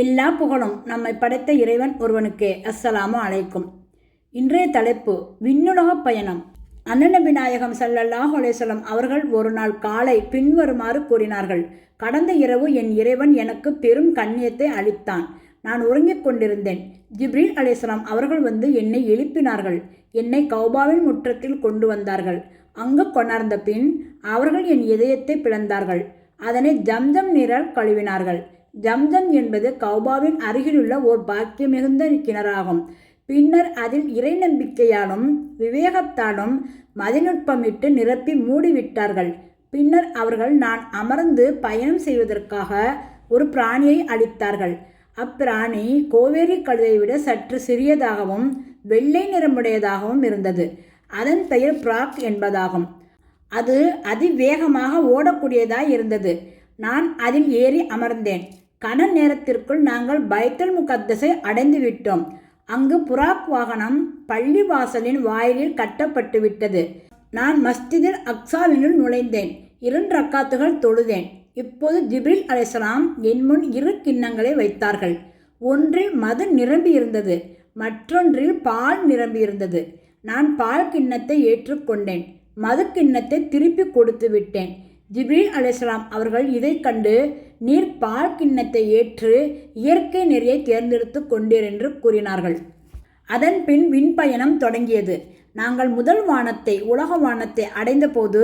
எல்லா புகழும் நம்மை படைத்த இறைவன் ஒருவனுக்கே. அஸ்ஸலாமு அலைக்கும். இன்றைய தலைப்பு விண்ணுலக பயணம். அண்ணன விநாயகம் சல்லல்லாஹ் அலேசலம் அவர்கள் ஒரு நாள் காலை பின்வருமாறு கூறினார்கள் கடந்த இரவு என் இறைவன் எனக்கு பெரும் கண்ணியத்தை அளித்தான். நான் உறங்கிக் கொண்டிருந்தேன். ஜிப்ரீல் அலேசலாம் அவர்கள் வந்து என்னை எழுப்பினார்கள். என்னை கௌபாவின் முற்றத்தில் கொண்டு வந்தார்கள். அங்கு கொணர்ந்த பின் அவர்கள் என் இதயத்தை பிளந்தார்கள். அதனை ஜம்ஜம் நீரால் கழுவினார்கள். ஜம்ஜம் என்பது கௌபாவின் அருகிலுள்ள ஓர் பாக்கியம் மிகுந்த கிணறாகும். பின்னர் அதில் இறை நம்பிக்கையாலும் விவேகத்தாலும் மதிநுட்பமிட்டு நிரப்பி மூடிவிட்டார்கள். பின்னர் அவர்கள் நான் அமர்ந்து பயணம் செய்வதற்காக ஒரு பிராணியை அளித்தார்கள் அப்பிராணி கோவேரி கழுதை விட சற்று சிறியதாகவும் வெள்ளை நிறமுடையதாகவும் இருந்தது. அதன் பெயர் பிராக் என்பதாகும். அது அதிவேகமாக ஓடக்கூடியதாய் இருந்தது. நான் அதில் ஏறி அமர்ந்தேன். கன நேரத்திற்குள் நாங்கள் பைத்தல் முகத்தஸை அடைந்து விட்டோம். அங்கு புறாக் வாகனம் பள்ளி வாசலின் வாயிலில் கட்டப்பட்டு விட்டது. நான் மஸ்திதில் அக்சாவினுள் நுழைந்தேன். இரண்டு ரக்காத்துகள் தொழுதேன். இப்போது ஜிப்ரில் அலைசலாம் என் முன் இரு கிண்ணங்களை வைத்தார்கள். ஒன்றில் மது நிரம்பி இருந்தது மற்றொன்றில் பால் நிரம்பி இருந்தது நான் பால் கிண்ணத்தை ஏற்றுக்கொண்டேன். மது கிண்ணத்தை திருப்பி கொடுத்து விட்டேன். ஜிப்ரீல் அலிஸ்லாம் அவர்கள் இதை கண்டு நீர் பால் கிண்ணத்தை ஏற்று இயற்கை நெறியை தேர்ந்தெடுத்து கொண்டீர் என்று கூறினார்கள். அதன் பின் விண்பயணம் தொடங்கியது. நாங்கள் முதல் வானத்தை உலக வானத்தை அடைந்தபோது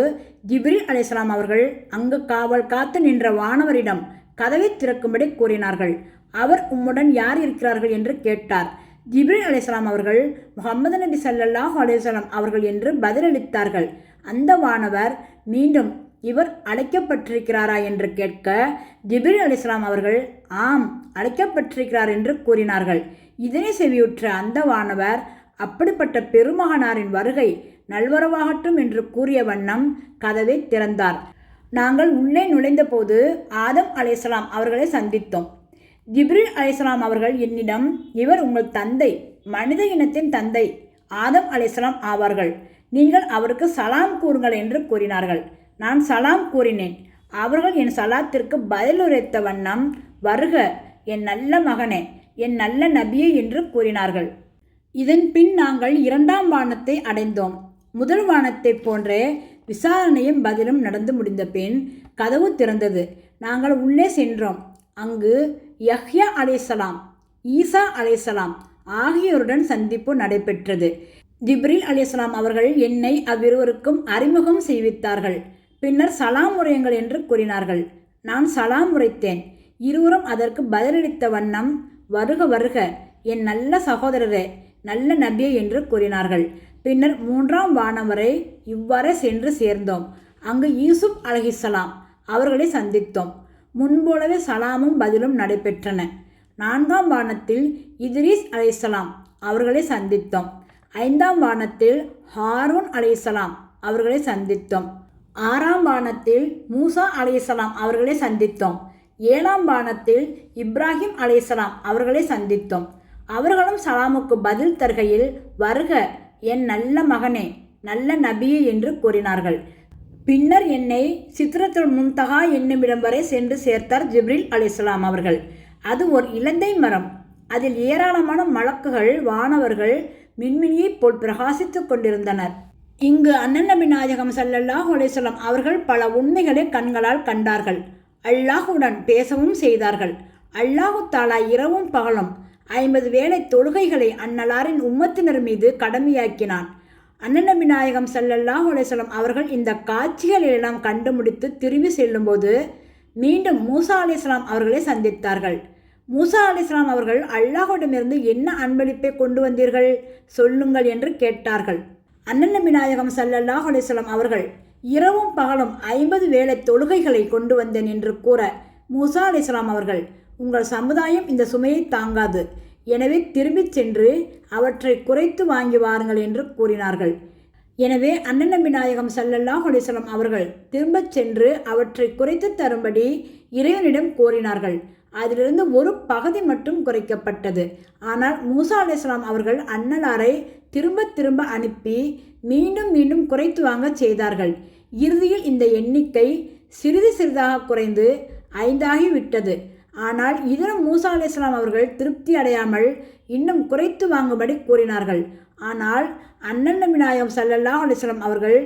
ஜிப்ரீல் அலிஸ்லாம் அவர்கள் அங்கு காவல் காத்து நின்ற வானவரிடம் கதவை திறக்கும்படி கூறினார்கள். அவர் உம்முடன் யார் இருக்கிறார்கள்? என்று கேட்டார். ஜிப்ரீல் அலிஸ்லாம் அவர்கள் முகமது நபி சல்லாஹ் அலிஸ்லாம் அவர்கள் என்று பதிலளித்தார்கள். அந்த வானவர் மீண்டும் இவர் அழைக்கப்பட்டிருக்கிறாரா என்று கேட்க ஜிபிர் அலி இஸ்லாம் அவர்கள் ஆம் அழைக்கப்பட்டிருக்கிறார் என்று கூறினார்கள். இதனை செவியுற்ற அந்த வானவர் அப்படிப்பட்ட பெருமகனாரின் வருகை நல்வரவாகட்டும் என்று கூறிய வண்ணம் கதவை திறந்தார். நாங்கள் உள்ளே நுழைந்தபோது ஆதம் அலைஹிஸ்ஸலாம் அவர்களை சந்தித்தோம். ஜிப்ரில் அலைஹிஸ்ஸலாம் அவர்கள் என்னிடம் இவர் உங்கள் தந்தை மனித இனத்தின் தந்தை ஆதம் அலைஹிஸ்ஸலாம் ஆவார்கள். நீங்கள் அவருக்கு சலாம் கூறுங்கள் என்று கூறினார்கள். நான் சலாம் கூறினேன். அவர்கள் என் சலாத்திற்கு பதிலுரைத்த வண்ணம் வருக என் நல்ல மகனே என் நல்ல நபியே என்று கூறினார்கள். இதன் பின் நாங்கள் இரண்டாம் வானத்தை அடைந்தோம். முதல் வானத்தைப் போன்றே விசாரணையும் பதிலும் நடந்து முடிந்த பின் கதவு திறந்தது. நாங்கள் உள்ளே சென்றோம். அங்கு யஹ்யா அலைசலாம் ஈசா அலைசலாம் ஆகியோருடன் சந்திப்பு நடைபெற்றது. ஜிப்ரில் அலிஸ்லாம் அவர்கள் என்னை அவ்விருவருக்கும் அறிமுகம் செய்வித்தார்கள். பின்னர் சலாம் உரையுங்கள் என்று கூறினார்கள். நான் சலாம் உரைத்தேன் இருவரும் அதற்கு பதிலளித்த வண்ணம் வருக வருக என் நல்ல சகோதரரே நல்ல நபியே என்று கூறினார்கள். பின்னர் மூன்றாம் வானம் வரை இவ்வாறே சென்று சேர்ந்தோம். அங்கு யூசுப் அலஹிசலாம் அவர்களை சந்தித்தோம். முன்போலவே சலாமும் பதிலும் நடைபெற்றன. நான்காம் வானத்தில் இத்ரீஸ் அலைசலாம் அவர்களை சந்தித்தோம். ஐந்தாம் வானத்தில் ஹாரூன் அலைசலாம் அவர்களை சந்தித்தோம். ஆறாம் பானத்தில் மூசா அலைசலாம் அவர்களை சந்தித்தோம். ஏழாம் பானத்தில் இப்ராஹிம் அலைசலாம் அவர்களை சந்தித்தோம். அவர்களும் சலாமுக்கு பதில் தருகையில் வருக என் நல்ல மகனே நல்ல நபியே என்று கூறினார்கள். பின்னர் என்னை சித்திரத்தில் முன்தகா என்னுமிடம் வரை சென்று சேர்த்தார் ஜிப்ரில் அலிஸ்லாம் அவர்கள். அது ஒரு இலந்தை மரம். அதில் ஏராளமான மலக்குகள் வானவர்கள் மின்மினியைப் போல் பிரகாசித்துக் கொண்டிருந்தனர். இங்கு அண்ணன் நபி நாயகம் சல்லல்லாஹ் அலிஸ்லாம் அவர்கள் பல உண்மைகளை கண்களால் கண்டார்கள். அல்லாஹுடன் பேசவும் செய்தார்கள். அல்லாஹு தாலா இரவும் பகலும் ஐம்பது வேளை தொழுகைகளை அன்னலாரின் உம்மத்தினர் மீது கடமையாக்கினான். அண்ணநபி விநாயகம் சல்லல்லாஹ் அலிஸ்லாம் அவர்கள் இந்த காட்சிகளை எல்லாம் கண்டு முடித்து திரும்பி செல்லும்போது மீண்டும் மூசா அலிஸ்லாம் அவர்களை சந்தித்தார்கள். மூசா அலிஸ்லாம் அவர்கள் அல்லாஹுடமிருந்து என்ன அன்பளிப்பை கொண்டு வந்தீர்கள்? சொல்லுங்கள் என்று கேட்டார்கள். அண்ணன் விநாயகம் சல்லல்லாஹ் அலிஸ்லாம் அவர்கள் இரவும் பகலும் ஐம்பது வேளை தொழுகைகளை கொண்டு வந்தேன் என்று கூற மூசா அலிஸ்லாம் அவர்கள் உங்கள் சமுதாயம் இந்த சுமையை தாங்காது. எனவே திரும்பிச் சென்று அவற்றை குறைத்து வாங்கி வாருங்கள் என்று கூறினார்கள். எனவே அண்ணன் விநாயகம் சல்லல்லாஹ் அலிஸ்லாம் அவர்கள் திரும்பச் சென்று அவற்றை குறைத்து தரும்படி இறைவனிடம் கோரினார்கள். அதிலிருந்து ஒரு பகுதி மட்டும் குறைக்கப்பட்டது. ஆனால் மூசா அலிஸ்லாம் அவர்கள் அன்னலாரை திரும்ப திரும்ப அனுப்பி மீண்டும் மீண்டும் குறைத்து வாங்க செய்தார்கள். இறுதியில் இந்த எண்ணிக்கை சிறிது சிறிதாக குறைந்து ஐந்தாகி விட்டது ஆனால் இதரம் மூசா அலையாம் அவர்கள் திருப்தி அடையாமல் இன்னும் குறைத்து வாங்கும்படி கூறினார்கள். ஆனால் அண்ணன் விநாயகம் சல்லல்லாஹ் அலிஸ்லாம் அவர்கள்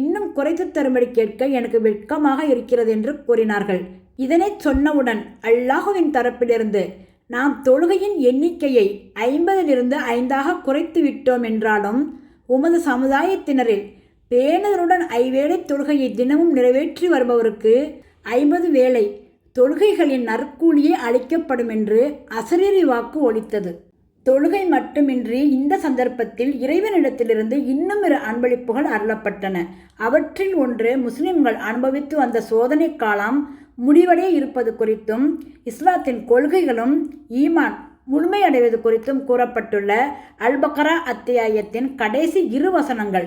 இன்னும் குறைத்து தரும்படி கேட்க எனக்கு வெட்கமாக இருக்கிறது என்று கூறினார்கள். இதனை சொன்னவுடன் அல்லாஹுவின் தரப்பிலிருந்து நாம் தொழுகையின் எண்ணிக்கையை ஐம்பதிலிருந்து ஐந்தாக குறைத்து விட்டோம் என்றாலும் உமது சமுதாயத்தினரில் பேணுதலுடன் ஐவேளை தொழுகையை தினமும் நிறைவேற்றி வருபவருக்கு ஐம்பது வேளை தொழுகைகளின் நற்கூலியே அளிக்கப்படும் என்று அசரீரி வாக்கு ஒழித்தது தொழுகை மட்டுமின்றி இந்த சந்தர்ப்பத்தில் இறைவனிடத்திலிருந்து இன்னும் இரு அன்பளிப்புகள் அருளப்பட்டன. அவற்றில் ஒன்று முஸ்லிம்கள் அனுபவித்து வந்த சோதனை காலம் முடிவடைய இருப்பது குறித்தும் இஸ்லாத்தின் கொள்கைகளும் ஈமான் முழுமையடைவது குறித்தும் கூறப்பட்டுள்ள அல்பக்கரா அத்தியாயத்தின் கடைசி இரு வசனங்கள்.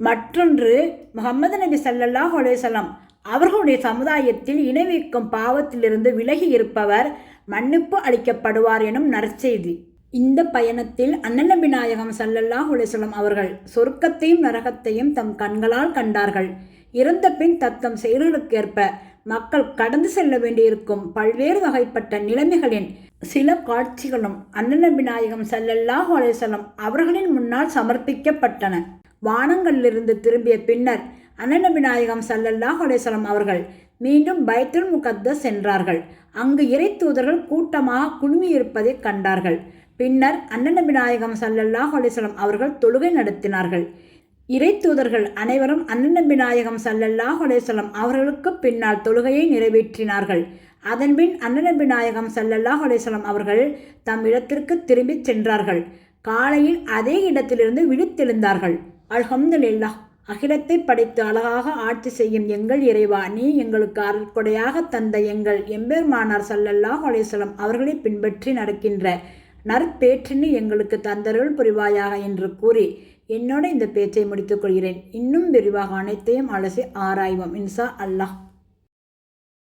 மற்றொன்று முகமது நபி சல்லல்லாஹ் அலேசலம் அவர்களுடைய சமுதாயத்தில் இணைவிக்கும் பாவத்திலிருந்து விலகி இருப்பவர் மன்னிப்பு அளிக்கப்படுவார் எனும் நற்செய்தி. இந்த பயணத்தில் அண்ணநபி நாயகம் சல்லல்லாஹ் அலிஸ்லம் அவர்கள் சொர்க்கத்தையும் நரகத்தையும் தம் கண்களால் கண்டார்கள். இறந்த பின் தத்தம் செயல்களுக்கேற்ப மக்கள் கடந்து செல்ல வேண்டியிருக்கும் பல்வேறு வகைப்பட்ட நிலைமைகளின் சில காட்சிகளும் அண்ணன் விநாயகம் சல்லல்லாஹ் ஹோலேசலம் அவர்களின் முன்னால் சமர்ப்பிக்கப்பட்டன. வானங்களிலிருந்து திரும்பிய பின்னர் அண்ணன் விநாயகம் சல்லல்லாஹ் ஹோலேசலம் அவர்கள் மீண்டும் பைத்துல் முகத்தஸ் சென்றார்கள். அங்கு இறை தூதர்கள் கூட்டமாக குழுமியிருப்பதை கண்டார்கள். பின்னர் அண்ணன் விநாயகம் சல்லல்லாஹ் ஹோலேசலம் அவர்கள் தொழுகை நடத்தினார்கள். இறை தூதர்கள் அனைவரும் அண்ணநபி நாயகம் சல்லல்லாஹ் அலிஸ்லம் அவர்களுக்கு பின்னால் தொழுகையை நிறைவேற்றினார்கள். அதன்பின் அண்ணநபி நாயகம் சல்லல்லாஹ் அலிஸ்லம் அவர்கள் தம் இடத்திற்கு திரும்பிச் சென்றார்கள். காலையில் அதே இடத்திலிருந்து விழித்தெழுந்தார்கள். அல்ஹம்துலில்லா அகிலத்தை படைத்து அழகாக ஆட்சி செய்யும் எங்கள் இறைவா நீ எங்களுக்கு அருட்கொடையாக தந்த எங்கள் எம்பெருமானார் சல்லல்லாஹ் ஹலேசலம் அவர்களை பின்பற்றி நடக்கின்ற நற்பேற்றினி எங்களுக்கு தந்தருள் புரிவாயாக என்று கூறி என்னோட இந்த பேச்சை முடித்துக் கொள்கிறேன். இன்னும் விரிவாக அனைத்தையும் அலசி ஆராய்வோம். இன்சா அல்லாஹ்.